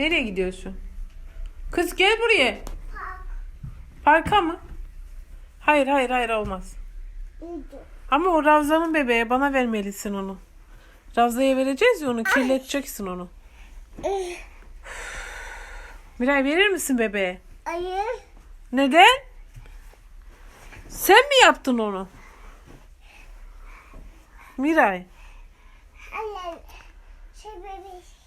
Nereye gidiyorsun? Kız gel buraya. Parka mı? Hayır hayır hayır olmaz. Ama o Ravza'nın bebeği bana vermelisin onu. Ravza'ya vereceğiz ya onu kirleteceksin onu. Miray verir misin bebeğe? Hayır. Neden? Sen mi yaptın onu? Miray. Hayır. Şey bebeği.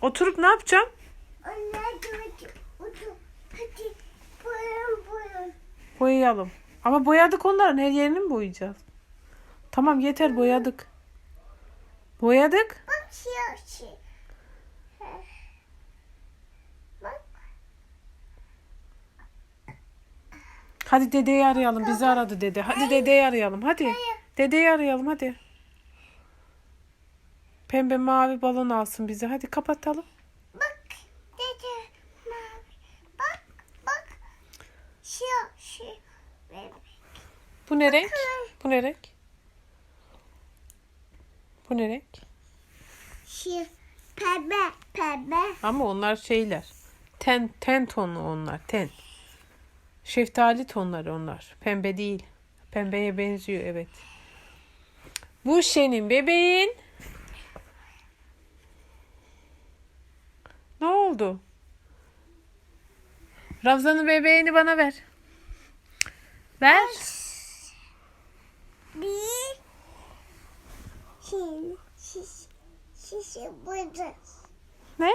Oturup ne yapacağım? Boyayalım. Ama boyadık onların her yerini mi boyayacağız? Tamam yeter boyadık. Boyadık. Bak siyah şey. Bak. Hadi dedeyi arayalım. Bizi aradı dede. Hadi dedeyi arayalım. Hadi. Dedeyi arayalım hadi. Pembe mavi balon alsın bize. Hadi kapatalım. Bak. Dede. Mavi. Bak. Bak. Şey. Bebek. Bu ne renk? Bu ne renk? Bu ne renk? Şey. Pembe. Pembe. Ama onlar şeyler. Ten, ten tonu onlar. Ten. Şeftali tonları onlar. Pembe değil. Pembeye benziyor evet. Bu senin bebeğin. Ne oldu? Ravza'nın bebeğini bana ver. Ver. Bir. Şimdi. Şiş. Şişi burada. Ne?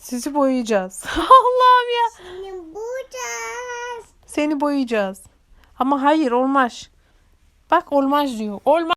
Sizi boyayacağız. Allah'ım ya. Şimdi burada. Seni boyayacağız. Ama hayır olmaz. Bak olmaz diyor. Olmaz.